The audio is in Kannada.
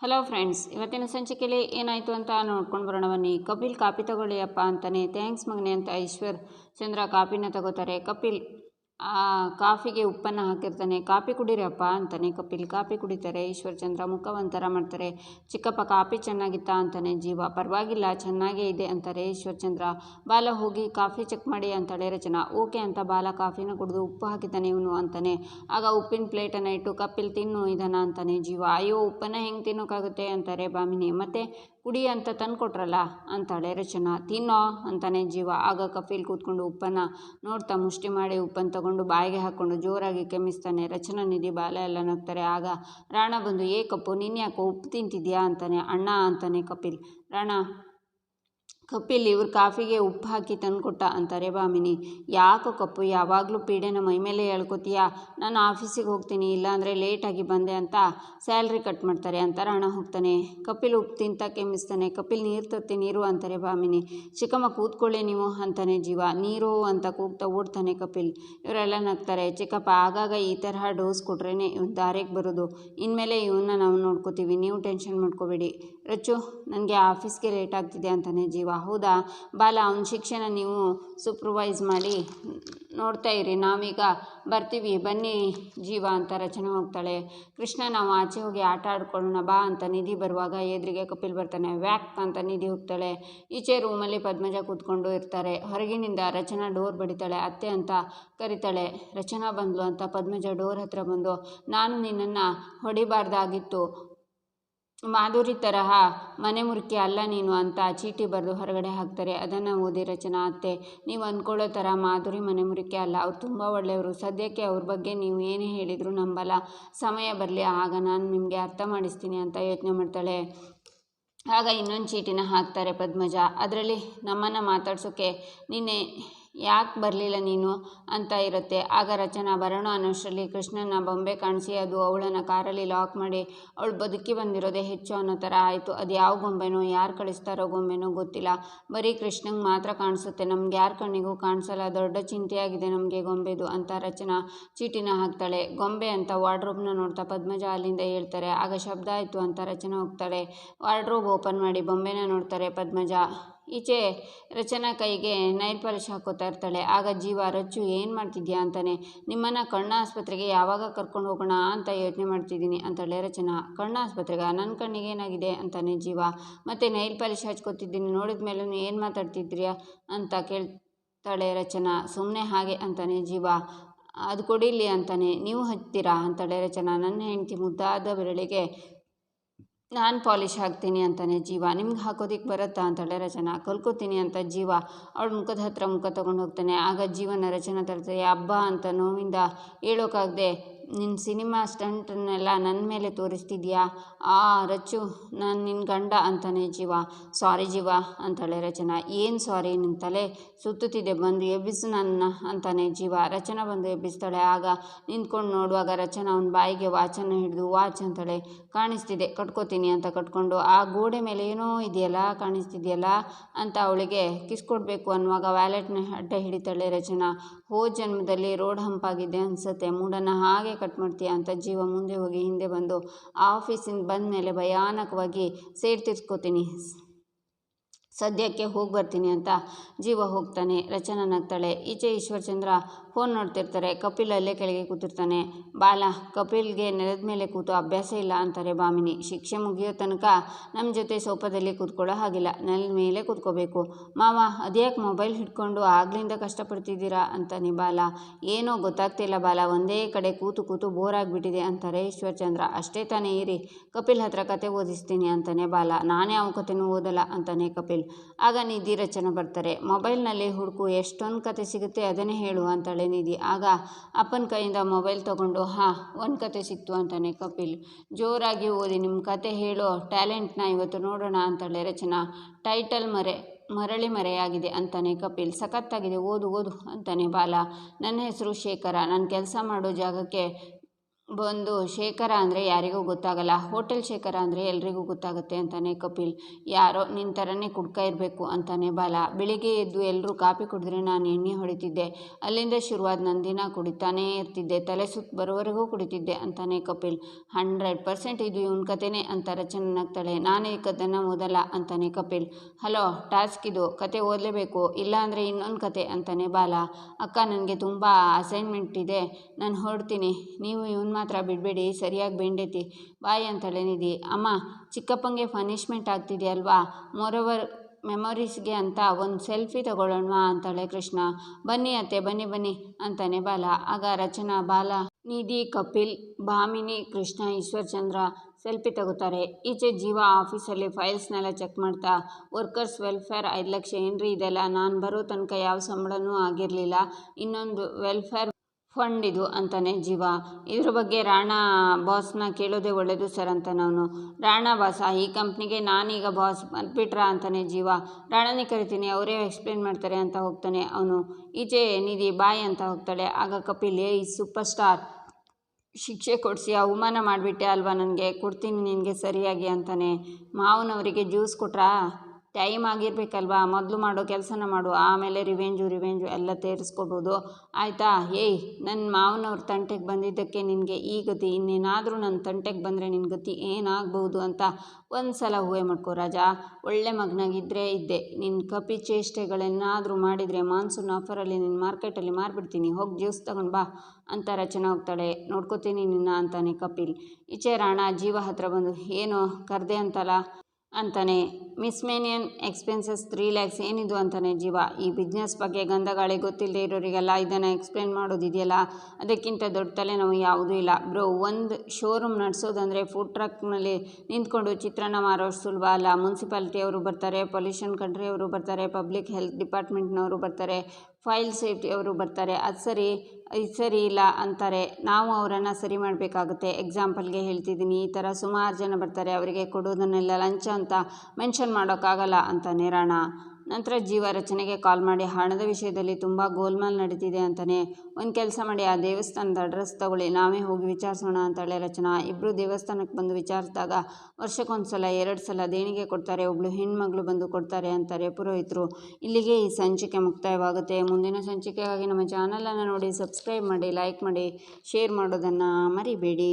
ಹಲೋ ಫ್ರೆಂಡ್ಸ್ ಇವತ್ತಿನ ಸಂಚಿಕೆಯಲ್ಲಿ ಏನಾಯಿತು ಅಂತ ನೋಡ್ಕೊಂಡು ಬರೋಣ ಬನ್ನಿ. ಕಪಿಲ್ ಕಾಪಿ ತಗೊಳ್ಳಿ ಅಪ್ಪ ಅಂತಾನೆ. ಥ್ಯಾಂಕ್ಸ್ ಮಗನೆ ಅಂತ ಈಶ್ವರ್ ಚಂದ್ರ ಕಾಪಿನ ತಗೋತಾರೆ. ಕಪಿಲ್ ಕಾಫಿಗೆ ಉಪ್ಪನ್ನು ಹಾಕಿರ್ತಾನೆ. ಕಾಫಿ ಕುಡೀರಪ್ಪ ಅಂತಾನೆ. ಕಪಿಲ್ ಕಾಫಿ ಕುಡಿತಾರೆ, ಈಶ್ವರಚಂದ್ರ ಮುಖ ಒಂಥರ ಮಾಡ್ತಾರೆ. ಚಿಕ್ಕಪ್ಪ ಕಾಫಿ ಚೆನ್ನಾಗಿತ್ತಾ ಅಂತಾನೆ. ಜೀವ, ಪರವಾಗಿಲ್ಲ, ಚೆನ್ನಾಗೇ ಇದೆ ಅಂತಾರೆ ಈಶ್ವರಚಂದ್ರ. ಬಾಲ ಹೋಗಿ ಕಾಫಿ ಚೆಕ್ ಮಾಡಿ ಅಂತಾಳೆ ರಚನಾ. ಓಕೆ ಅಂತ ಬಾಲ ಕಾಫಿನ ಕುಡಿದು ಉಪ್ಪು ಹಾಕಿದ್ದಾನೆ ಇವನು ಅಂತಾನೆ. ಆಗ ಉಪ್ಪಿನ ಪ್ಲೇಟನ್ನು ಇಟ್ಟು ಕಪಿಲ್ ತಿನ್ನು ಇದನ್ನು ಅಂತಾನೆ ಜೀವ. ಅಯ್ಯೋ, ಉಪ್ಪನ್ನು ಹೆಂಗೆ ತಿನ್ನೋಕ್ಕಾಗುತ್ತೆ ಅಂತಾರೆ ಬಾಮಿನಿ ಮತ್ತೆ ಕುಡಿ ಅಂತ ತಂದು ಕೊಟ್ರಲ್ಲ ಅಂತಾಳೆ ರಚನಾ. ತಿನ್ನೋ ಅಂತಾನೆ ಜೀವ. ಆಗ ಕಫೀಲ್ ಕೂತ್ಕೊಂಡು ಉಪ್ಪನ್ನು ನೋಡ್ತಾ ಮುಷ್ಟಿ ಮಾಡಿ ಉಪ್ಪನ್ನು ತಗೊಂಡು ಬಾಯಿಗೆ ಹಾಕ್ಕೊಂಡು ಜೋರಾಗಿ ಕೆಮ್ಮಿಸ್ತಾನೆ. ರಚನಾ ನಿಧಿ ಬಾಲ ಎಲ್ಲ ನಗ್ತಾರೆ. ಆಗ ರಾಣ ಬಂದು, ಏ ಕಪ್ಪು ನೀನು ಯಾಕೋ ಉಪ್ಪು ತಿಂತಿದ್ಯಾ? ಅಂತಾನೆ. ಅಣ್ಣ, ಅಂತಾನೆ ಕಪಿಲ್. ರಾಣ ಕಪಿಲ್ ಇವ್ರು ಕಾಫಿಗೆ ಉಪ್ಪು ಹಾಕಿ ತಂದುಕೊಟ್ಟ ಅಂತಾರೆ ಭಾಮಿನಿ ಯಾಕೋ ಕಪ್ಪು, ಯಾವಾಗಲೂ ಪೀಡೆನ ಮೈಮೇಲೆ ಹೇಳ್ಕೊತೀಯಾ ನಾನು ಆಫೀಸಿಗೆ ಹೋಗ್ತೀನಿ, ಇಲ್ಲಾಂದರೆ ಲೇಟಾಗಿ ಬಂದೆ ಅಂತ ಸ್ಯಾಲ್ರಿ ಕಟ್ ಮಾಡ್ತಾರೆ ಅಂತ ಹಣ ಹೋಗ್ತಾನೆ. ಕಪಿಲ್ ಉಪ್ಪು ತಿಂತ ಕೆಮ್ಮಿಸ್ತಾನೆ ಕಪಿಲ್ ನೀರು ತರ್ತೀನಿ ನೀರು ಅಂತಾರೆ ಭಾಮಿನಿ ಚಿಕ್ಕಮ್ಮ ಕೂತ್ಕೊಳ್ಳಿ ನೀವು ಅಂತಾನೆ ಜೀವ, ನೀರು ಅಂತ ಕೂಗ್ತಾ ಓಡ್ತಾನೆ ಕಪಿಲ್. ಇವರೆಲ್ಲ ನಗ್ತಾರೆ, ಚಿಕ್ಕಪ್ಪ ಆಗಾಗ ಈ ತರಹ ಡೋಸ್ ಕೊಟ್ರೇ ಇವ್ನು ದಾರಿಗೆ ಬರೋದು. ಇನ್ಮೇಲೆ ಇವನ್ನ ನಾವು ನೋಡ್ಕೋತೀವಿ, ನೀವು ಟೆನ್ಷನ್ ಮಾಡ್ಕೋಬೇಡಿ. ರಚ್ಚು, ನನಗೆ ಆಫೀಸ್ಗೆ ಲೇಟ್ ಆಗ್ತಿದೆ ಅಂತಾನೆ ಜೀವ. ಹೌದಾ? ಬಾಲ, ಅವನ ಶಿಕ್ಷಣ ನೀವು ಸೂಪರ್ವೈಸ್ ಮಾಡಿ ನೋಡ್ತಾ ಇರಿ. ನಾವೀಗ ಬರ್ತೀವಿ. ಬನ್ನಿ ಜೀವ ಅಂತ ರಚನೆ ಹೋಗ್ತಾಳೆ. ಕೃಷ್ಣ, ನಾವು ಆಚೆ ಹೋಗಿ ಆಟ ಆಡ್ಕೊಳ್ಳೋಣ ಬಾ ಅಂತ ನಿಧಿ ಬರುವಾಗ ಎದುರಿಗೆ ಕಪಿಲ್ ಬರ್ತಾನೆ. ವ್ಯಾಕ್ ಅಂತ ನಿಧಿ ಹೋಗ್ತಾಳೆ. ಈಚೆ ರೂಮಲ್ಲಿ ಪದ್ಮಜ ಕೂತ್ಕೊಂಡು ಇರ್ತಾರೆ. ಹೊರಗಿನಿಂದ ರಚನಾ ಡೋರ್ ಬಡಿತಾಳೆ. ಅತ್ತೆ ಅಂತ ಕರಿತಾಳೆ. ರಚನಾ ಬಂದ್ಲು ಅಂತ ಪದ್ಮಜ ಡೋರ್ ಹತ್ರ ಬಂದು, ನಾನು ನಿನ್ನನ್ನು ಹೊಡಿಬಾರ್ದಾಗಿತ್ತು. ಮಾಧುರಿ ತರಹ, ಮನೆ ಮುರುಕಿ ಅಲ್ಲ ನೀನು ಅಂತ ಚೀಟಿ ಬರೆದು ಹೊರಗಡೆ ಹಾಕ್ತಾರೆ. ಅದನ್ನು ಓದಿ ರಚನಾ ಅತ್ತೆ, ನೀವು ಅಂದ್ಕೊಳ್ಳೋ ಥರ ಮಾಧುರಿ ಮನೆ ಮುರುಕಿ ಅಲ್ಲ. ಅವ್ರು ತುಂಬ ಒಳ್ಳೆಯವರು. ಸದ್ಯಕ್ಕೆ ಅವ್ರ ಬಗ್ಗೆ ನೀವು ಏನೇ ಹೇಳಿದರೂ ನಂಬಲ್ಲ. ಸಮಯ ಬರಲಿ, ಆಗ ನಾನು ನಿಮಗೆ ಅರ್ಥ ಮಾಡಿಸ್ತೀನಿ ಅಂತ ಯೋಚನೆ ಮಾಡ್ತಾಳೆ. ಆಗ ಇನ್ನೊಂದು ಚೀಟಿನ ಹಾಕ್ತಾರೆ ಪದ್ಮಜ. ಅದರಲ್ಲಿ ನಮ್ಮನ್ನು ಮಾತಾಡ್ಸೋಕ್ಕೆ ನಿನ್ನೆ ಯಾಕೆ ಬರಲಿಲ್ಲ ನೀನು ಅಂತ ಇರುತ್ತೆ. ಆಗ ರಚನಾ ಬರೋಣ ಅನ್ನೋಷ್ಟರಲ್ಲಿ ಕೃಷ್ಣನ ಬೊಂಬೆ ಕಾಣಿಸಿ ಅದು ಅವಳನ್ನು ಕಾರಲ್ಲಿ ಲಾಕ್ ಮಾಡಿ ಅವಳು ಬದುಕಿ ಬಂದಿರೋದೇ ಹೆಚ್ಚು ಅನ್ನೋ ಥರ ಆಯಿತು. ಅದು ಯಾವ ಗೊಂಬೆನೋ, ಯಾರು ಕಳಿಸ್ತಾರೋ ಗೊಂಬೆನೋ ಗೊತ್ತಿಲ್ಲ. ಬರೀ ಕೃಷ್ಣಂಗೆ ಮಾತ್ರ ಕಾಣಿಸುತ್ತೆ. ನಮ್ಗೆ ಯಾರ ಕಣ್ಣಿಗೂ ಕಾಣಿಸಲ್ಲ. ದೊಡ್ಡ ಚಿಂತೆಯಾಗಿದೆ ನಮಗೆ ಗೊಂಬೆದು ಅಂತ ರಚನಾ ಚೀಟಿನ ಹಾಕ್ತಾಳೆ. ಗೊಂಬೆ ಅಂತ ವಾರ್ಡ್ರೋಬ್ನ ನೋಡ್ತಾ ಪದ್ಮಜ ಅಲ್ಲಿಂದ ಹೇಳ್ತಾರೆ, ಆಗ ಶಬ್ದ ಆಯಿತು ಅಂತ ರಚನಾ ಹೋಗ್ತಾಳೆ. ವಾರ್ಡ್ರೋಬ್ ಓಪನ್ ಮಾಡಿ ಬೊಂಬೆನ ನೋಡ್ತಾರೆ ಪದ್ಮಜ. ಈಚೆ ರಚನಾ ಕೈಗೆ ನೈಲ್ ಪಾಲಿಶ್ ಹಾಕೋತಾ ಇರ್ತಾಳೆ. ಆಗ ಜೀವ, ರಚ್ಚು, ಏನು ಮಾಡ್ತಿದ್ಯಾ? ಅಂತಾನೆ. ನಿಮ್ಮನ್ನು ಕಣ್ಣ ಆಸ್ಪತ್ರೆಗೆ ಯಾವಾಗ ಕರ್ಕೊಂಡು ಹೋಗೋಣ ಅಂತ ಯೋಚನೆ ಮಾಡ್ತಿದ್ದೀನಿ, ಅಂತಾಳೆ ರಚನಾ. ಕಣ್ಣ ಆಸ್ಪತ್ರೆಗೆ? ನನ್ನ ಕಣ್ಣಿಗೆ ಏನಾಗಿದೆ? ಅಂತಾನೆ ಜೀವ. ಮತ್ತು ನೈಲ್ ಪಾಲಿಶ್ ಹಚ್ಕೋತಿದ್ದೀನಿ. ನೋಡಿದ ಮೇಲೂ ಏನು ಮಾತಾಡ್ತಿದ್ರಿಯಾ? ಅಂತ ಕೇಳ್ತಾಳೆ ರಚನಾ. ಸುಮ್ಮನೆ ಹಾಗೆ, ಅಂತಾನೆ ಜೀವ. ಅದು ಕೊಡಿಲಿ ಅಂತಾನೆ. ನೀವು ಹಚ್ತೀರಾ? ಅಂತಾಳೆ ರಚನಾ. ನನ್ನ ಹೆಂಡತಿ ಮುದ್ದಾದ ಬೆರಳಿಗೆ ನಾನು ಪಾಲಿಶ್ ಹಾಕ್ತೀನಿ ಅಂತಾನೆ ಜೀವ. ನಿಮ್ಗೆ ಹಾಕೋದಿಕ್ಕೆ ಬರುತ್ತಾ ಅಂತಾಳೆ ರಚನಾ. ಕಲ್ಕೋತೀನಿ ಅಂತ ಜೀವ. ಅವಳು ಮುಖದ ಹತ್ರ ಮುಖ ತೊಗೊಂಡು ಹೋಗ್ತಾನೆ. ಆಗ ಜೀವನ ರಚನಾ ತರ್ತದೆ ಹಬ್ಬ ಅಂತ ನೋವಿಂದ ಹೇಳೋಕ್ಕಾಗದೆ ನಿನ್ನ ಸಿನಿಮಾ ಸ್ಟಂಟನ್ನೆಲ್ಲ ನನ್ನ ಮೇಲೆ ತೋರಿಸ್ತಿದ್ಯಾ? ಆ ರಚ್ಚು, ನಾನು ನಿನ್ನ ಗಂಡ ಅಂತಾನೆ ಜೀವ. ಸಾರಿ ಜೀವ, ಅಂತಾಳೆ ರಚನಾ. ಏನು ಸಾರಿ? ನಿನ್ನ ತಲೆ ಸುತ್ತುತ್ತಿದೆ, ಬಂದು ಎಬ್ಬಿಸು ನನ್ನ ಅಂತಾನೆ ಜೀವ. ರಚನಾ ಬಂದು ಎಬ್ಬಿಸ್ತಾಳೆ. ಆಗ ನಿಂತ್ಕೊಂಡು ನೋಡುವಾಗ ರಚನಾ ಅವನ ಬಾಯಿಗೆ ವಾಚನ್ನು ಹಿಡಿದು, ವಾಚ್ ಅಂತಾಳೆ. ಕಾಣಿಸ್ತಿದೆ, ಕಟ್ಕೋತೀನಿ ಅಂತ ಕಟ್ಕೊಂಡು, ಆ ಗೋಡೆ ಮೇಲೆ ಏನೋ ಇದೆಯಲ್ಲ, ಕಾಣಿಸ್ತಿದೆಯಲ್ಲ ಅಂತ ಅವಳಿಗೆ ಕಿಸ್ ಕೊಡಬೇಕು ಅನ್ನುವಾಗ ವ್ಯಾಲೆಟ್ನ ಅಡ್ಡ ಹಿಡಿತಾಳೆ ರಚನಾ. ಹೋ ಜನ್ಮದಲ್ಲಿ ರೋಡ್ ಹಂಪಾಗಿದೆ ಅನಿಸುತ್ತೆ. ಮೂಡನ್ನು ಹಾಗೆ ಕಟ್ ಮಾಡ್ತೀಯ ಅಂತ ಜೀವ ಮುಂದೆ ಹೋಗಿ ಹಿಂದೆ ಬಂದು ಆಫೀಸಿಂದ ಬಂದ ಮೇಲೆ ಭಯಾನಕವಾಗಿ ಸೇಡ್ ತೀರ್ಸ್ಕೊತೀನಿ ಸದ್ಯಕ್ಕೆ ಹೋಗಿ ಬರ್ತೀನಿ ಅಂತ ಜೀವ ಹೋಗ್ತಾನೆ. ರಚನಾ ನಗ್ತಾಳೆ ಈಚೆ ಈಶ್ವರ್ಚಂದ್ರ ಫೋನ್ ನೋಡ್ತಿರ್ತಾರೆ, ಕಪಿಲ್ ಅಲ್ಲೇ ಕೆಳಗೆ ಕೂತಿರ್ತಾನೆ. ಬಾಲ, ಕಪಿಲ್ಗೆ ನೆಲದ ಮೇಲೆ ಕೂತು ಅಭ್ಯಾಸ ಇಲ್ಲ ಅಂತಾರೆ ಭಾಮಿನಿ ಶಿಕ್ಷೆ ಮುಗಿಯೋ ತನಕ ನಮ್ಮ ಜೊತೆ ಸೋಫಾದಲ್ಲಿ ಕೂತ್ಕೊಳ್ಳೋ ಹಾಗಿಲ್ಲ. ನೆಲದ ಮೇಲೆ ಕೂತ್ಕೋಬೇಕು. ಮಾವ, ಅದ್ಯಾಕೆ ಮೊಬೈಲ್ ಹಿಡ್ಕೊಂಡು ಆಗ್ಲಿಂದ ಕಷ್ಟಪಡ್ತಿದ್ದೀರಾ? ಅಂತಾನೆ ಬಾಲ. ಏನೋ ಗೊತ್ತಾಗ್ತಿಲ್ಲ ಬಾಲ. ಒಂದೇ ಕಡೆ ಕೂತು ಕೂತು ಬೋರ್ ಆಗಿಬಿಟ್ಟಿದೆ ಅಂತಾರೆ ಈಶ್ವರ್ಚಂದ್ರ. ಅಷ್ಟೇ ತಾನೇ ಇರಿ, ಕಪಿಲ್ ಹತ್ರ ಕತೆ ಓದಿಸ್ತೀನಿ ಅಂತಾನೆ ಬಾಲ. ನಾನೇ ಯಾವ ಕತೆನೂ ಓದಲ್ಲ ಅಂತಾನೆ ಕಪಿಲ್. ಆಗ ನಿಧಿ ರಚನೆ ಬರ್ತಾರೆ. ಮೊಬೈಲ್ನಲ್ಲಿ ಹುಡುಕು, ಎಷ್ಟೊಂದು ಕತೆ ಸಿಗುತ್ತೆ ಅದನ್ನೇ ಹೇಳು ಅಂತಾಳೆ ನಿಧಿ ಆಗ ಅಪ್ಪನ ಕೈಯಿಂದ ಮೊಬೈಲ್ ತಗೊಂಡು, ಹಾಂ, ಒಂದು ಕತೆ ಸಿಕ್ತು ಅಂತಾನೆ ಕಪಿಲ್. ಜೋರಾಗಿ ಓದಿ ನಿಮ್ಮ ಕತೆ ಹೇಳೋ ಟ್ಯಾಲೆಂಟ್ನ ಇವತ್ತು ನೋಡೋಣ ಅಂತಾಳೆ ರಚನಾ. ಟೈಟಲ್ ಮರೆ, ಮರಳಿ ಮರೆಯಾಗಿದೆ ಅಂತಾನೆ ಕಪಿಲ್. ಸಖತ್ತಾಗಿದೆ, ಓದು ಓದು, ಅಂತಾನೆ ಬಾಲ. ನನ್ನ ಹೆಸರು ಶೇಖರ. ನಾನು ಕೆಲಸ ಮಾಡೋ ಜಾಗಕ್ಕೆ ಬಂದು ಶೇಖರ ಅಂದರೆ ಯಾರಿಗೂ ಗೊತ್ತಾಗಲ್ಲ. ಹೋಟೆಲ್ ಶೇಖರ ಅಂದರೆ ಎಲ್ರಿಗೂ ಗೊತ್ತಾಗುತ್ತೆ ಅಂತಾನೆ ಕಪಿಲ್. ಯಾರೋ ನಿನ್ನ ಥರನೇ ಕುಡ್ಕ ಇರಬೇಕು ಅಂತಾನೆ ಬಾಲ. ಬೆಳಿಗ್ಗೆ ಎದ್ದು ಎಲ್ಲರೂ ಕಾಫಿ ಕುಡಿದ್ರೆ ನಾನು ಎಣ್ಣೆ ಹೊಡಿತಿದ್ದೆ. ಅಲ್ಲಿಂದ ಶುರುವಾದ ನಂದಿನ ದಿನ ಕುಡಿತಾನೇ ಇರ್ತಿದ್ದೆ. ತಲೆ ಸುತ್ತ ಬರೋವರೆಗೂ ಕುಡಿತಿದ್ದೆ ಅಂತಾನೆ ಕಪಿಲ್. ಹಂಡ್ರೆಡ್ ಪರ್ಸೆಂಟ್ ಇದು ಇವನ ಕತೆನೇ ಅಂತ ರಚನೆ ನಗ್ತಾಳೆ ನಾನು ಈ ಕಥೆನ ಓದಲ್ಲ ಅಂತಾನೆ ಕಪಿಲ್. ಹಲೋ, ಟಾಸ್ಕ್ ಇದು. ಕತೆ ಓದಲೇಬೇಕು. ಇಲ್ಲ ಅಂದರೆ ಇನ್ನೊಂದು ಕತೆ ಅಂತಾನೆ ಬಾಲ. ಅಕ್ಕ, ನನಗೆ ತುಂಬ ಅಸೈನ್ಮೆಂಟ್ ಇದೆ. ನಾನು ಹೊರಡ್ತೀನಿ. ನೀವು ಇವನ್ ಮಾತ್ರ ಬಿಡಬೇಡಿ, ಸರಿಯಾಗಿ ಬೆಂಡೈತಿ. ಬಾಯ್ ಅಂತಾಳೆ ನಿಧಿ. ಅಮ್ಮ, ಚಿಕ್ಕಪ್ಪಂಗೆ ಪನಿಷ್ಮೆಂಟ್ ಆಗ್ತಿದೆಯಲ್ವಾ? ಮೋರೋವರ್ ಮೆಮೊರೀಸ್ಗೆ ಅಂತ ಒಂದು ಸೆಲ್ಫಿ ತಗೊಳ್ಳೋಣ ಅಂತಾಳೆ ಕೃಷ್ಣ. ಬನ್ನಿ ಅತ್ತೆ, ಬನ್ನಿ ಬನ್ನಿ ಅಂತಾನೆ ಬಾಲ. ಆಗ ರಚನಾ, ಬಾಲ, ನಿಧಿ, ಕಪಿಲ್, ಭಾಮಿನಿ, ಕೃಷ್ಣ, ಈಶ್ವರ್ಚಂದ್ರ ಸೆಲ್ಫಿ ತಗೋತಾರೆ. ಈಚೆ ಜೀವ ಆಫೀಸಲ್ಲಿ ಫೈಲ್ಸ್ನೆಲ್ಲ ಚೆಕ್ ಮಾಡ್ತಾ ವರ್ಕರ್ಸ್ ವೆಲ್ಫೇರ್ ಐದು ಲಕ್ಷ ಏನ್ರಿ ಇದೆಲ್ಲ? ನಾನು ಬರೋ ತನಕ ಯಾವ ಸಂಬಳನೂ ಆಗಿರಲಿಲ್ಲ. ಇನ್ನೊಂದು ವೆಲ್ಫೇರ್ ಫಂಡ್ ಇದು ಅಂತಾನೆ ಜೀವ. ಇದ್ರ ಬಗ್ಗೆ ರಾಣಾ ಬಾಸ್ನ ಕೇಳೋದೇ ಒಳ್ಳೆಯದು ಸರ್ ಅಂತ ನಾನು ರಾಣಾ ಬಾಸ, ಈ ಕಂಪ್ನಿಗೆ ನಾನೀಗ ಬಾಸ್ ಬಂದ್ಬಿಟ್ರಾ ಅಂತಾನೆ ಜೀವ. ರಾಣಾನೇ ಕರಿತೀನಿ, ಅವರೇ ಎಕ್ಸ್ಪ್ಲೇನ್ ಮಾಡ್ತಾರೆ ಅಂತ ಹೋಗ್ತಾನೆ ಅವನು. ಈಚೆ ನಿಧಿ ಬಾಯ್ ಅಂತ ಹೋಗ್ತಾಳೆ. ಆಗ ಕಪಿಲ್ ಏ ಸೂಪರ್ ಸ್ಟಾರ್ ಶಿಕ್ಷೆ ಕೊಡಿಸಿ ಅವಮಾನ ಮಾಡಿಬಿಟ್ಟೆ ಅಲ್ವಾ ನನಗೆ? ಕೊಡ್ತೀನಿ ನಿನಗೆ ಸರಿಯಾಗಿ ಅಂತಾನೆ. ಮಾವನವರಿಗೆ ಜ್ಯೂಸ್ ಕೊಟ್ರಾ? ಟೈಮ್ ಆಗಿರಬೇಕಲ್ವಾ? ಮೊದಲು ಮಾಡೋ ಕೆಲಸನ ಮಾಡು, ಆಮೇಲೆ ರಿವೆಂಜು ರಿವೆಂಜು ಎಲ್ಲ ತೇರಿಸ್ಕೋಬೋದು. ಆಯಿತಾ? ಏಯ್ ನನ್ನ ಮಾವನವ್ರ ತಂಟೆಗೆ ಬಂದಿದ್ದಕ್ಕೆ ನಿನಗೆ ಈ ಗತಿ, ಇನ್ನೇನಾದರೂ ನನ್ನ ತಂಟೆಗೆ ಬಂದರೆ ನಿನ್ನ ಗತಿ ಏನಾಗ್ಬೋದು ಅಂತ ಒಂದು ಸಲ ಊಹೆ ಮಾಡ್ಕೋ ರಾಜ. ಒಳ್ಳೆ ಮಗನಾಗಿದ್ದರೆ ಇದ್ದೆ. ನಿನ್ನ ಕಪಿ ಚೇಷ್ಟೆಗಳೇನಾದರೂ ಮಾಡಿದರೆ ಮಾನ್ಸೂನ್ ಆಫರಲ್ಲಿ ನಿನ್ನ ಮಾರ್ಕೆಟಲ್ಲಿ ಮಾರಿಬಿಡ್ತೀನಿ. ಹೋಗಿ ಜ್ಯೂಸ್ ತಗೊಂಡು ಬಾ ಅಂತ ರಚನೆ ಹೋಗ್ತಾಳೆ. ನೋಡ್ಕೋತೀನಿ ನಿನ್ನ ಅಂತಾನೆ ಕಪಿಲ್. ಈಚೆ ರಾಣ ಜೀವ ಹತ್ರ ಬಂದು, ಏನು ಕರ್ದೆ ಅಂತಲ್ಲ? ಅಂತಾನೆ. ಮಿಸ್ಮೇನಿಯನ್ ಎಕ್ಸ್ಪೆನ್ಸಸ್ ತ್ರೀ ಲ್ಯಾಕ್ಸ್ ಏನಿದು ಅಂತಾನೆ ಜೀವ. ಈ ಬಿಸ್ನೆಸ್ ಬಗ್ಗೆ ಗಂಧಗಾಳಿ ಗೊತ್ತಿಲ್ಲದೆ ಇರೋರಿಗೆಲ್ಲ ಇದನ್ನು ಎಕ್ಸ್ಪ್ಲೇನ್ ಮಾಡೋದಿದೆಯಲ್ಲ? ಅದಕ್ಕಿಂತ ದೊಡ್ಡ ತಲೆ ನಾವು ಯಾವುದೂ ಇಲ್ಲ. ಬ್ರೋ, ಒಂದು ಶೋರೂಮ್ ನಡೆಸೋದಂದರೆ ಫುಡ್ ಟ್ರಕ್ನಲ್ಲಿ ನಿಂತ್ಕೊಂಡು ಚಿತ್ರಾನ್ನ ಮಾರೋಷ್ಟು ಸುಲಭ ಅಲ್ಲ. ಮುನ್ಸಿಪಾಲ್ಟಿಯವರು ಬರ್ತಾರೆ, ಪೊಲ್ಯೂಷನ್ ಕಂಟ್ರಿಯವರು ಬರ್ತಾರೆ, ಪಬ್ಲಿಕ್ ಹೆಲ್ತ್ ಡಿಪಾರ್ಟ್ಮೆಂಟ್ನವರು ಬರ್ತಾರೆ. ಫೈಲ್ ಸೇಫ್ಟಿ ಅವರು ಬರ್ತಾರೆ, ಅದು ಸರಿ, ಇದು ಸರಿ ಇಲ್ಲ ಅಂತಾರೆ. ನಾವು ಅವರನ್ನು ಸರಿ ಮಾಡಬೇಕಾಗುತ್ತೆ. ಎಕ್ಸಾಂಪಲ್ಗೆ ಹೇಳ್ತಿದ್ದೀನಿ, ಈ ಥರ ಸುಮಾರು ಜನ ಬರ್ತಾರೆ, ಅವರಿಗೆ ಕೊಡೋದನ್ನೆಲ್ಲ ಲಂಚ ಅಂತ ಮೆನ್ಷನ್ ಮಾಡೋಕ್ಕಾಗಲ್ಲ ಅಂತ ರಾಣ. ನಂತರ ಜೀವ ರಚನೆಗೆ ಕಾಲ್ ಮಾಡಿ ಹಣದ ವಿಷಯದಲ್ಲಿ ತುಂಬ ಗೋಲ್ಮಾಲ್ ನಡೀತಿದೆ ಅಂತಲೇ ಒಂದು ಕೆಲಸ ಮಾಡಿ ಆ ದೇವಸ್ಥಾನದ ಅಡ್ರೆಸ್ ತಗೊಳ್ಳಿ, ನಾವೇ ಹೋಗಿ ವಿಚಾರಿಸೋಣ ಅಂತಾಳೆ ರಚನಾ. ಇಬ್ಬರು ದೇವಸ್ಥಾನಕ್ಕೆ ಬಂದು ವಿಚಾರಿಸಿದಾಗ ವರ್ಷಕ್ಕೊಂದು ಸಲ ಎರಡು ಸಲ ದೇಣಿಗೆ ಕೊಡ್ತಾರೆ ಒಬ್ಬಳು ಹೆಣ್ಮಗಳು ಬಂದು ಕೊಡ್ತಾರೆ ಅಂತಾರೆ ಪುರೋಹಿತರು. ಇಲ್ಲಿಗೆ ಈ ಸಂಚಿಕೆ ಮುಕ್ತಾಯವಾಗುತ್ತೆ. ಮುಂದಿನ ಸಂಚಿಕೆಗಾಗಿ ನಮ್ಮ ಚಾನಲನ್ನು ನೋಡಿ ಸಬ್ಸ್ಕ್ರೈಬ್ ಮಾಡಿ ಲೈಕ್ ಮಾಡಿ ಶೇರ್ ಮಾಡೋದನ್ನು ಮರಿಬೇಡಿ.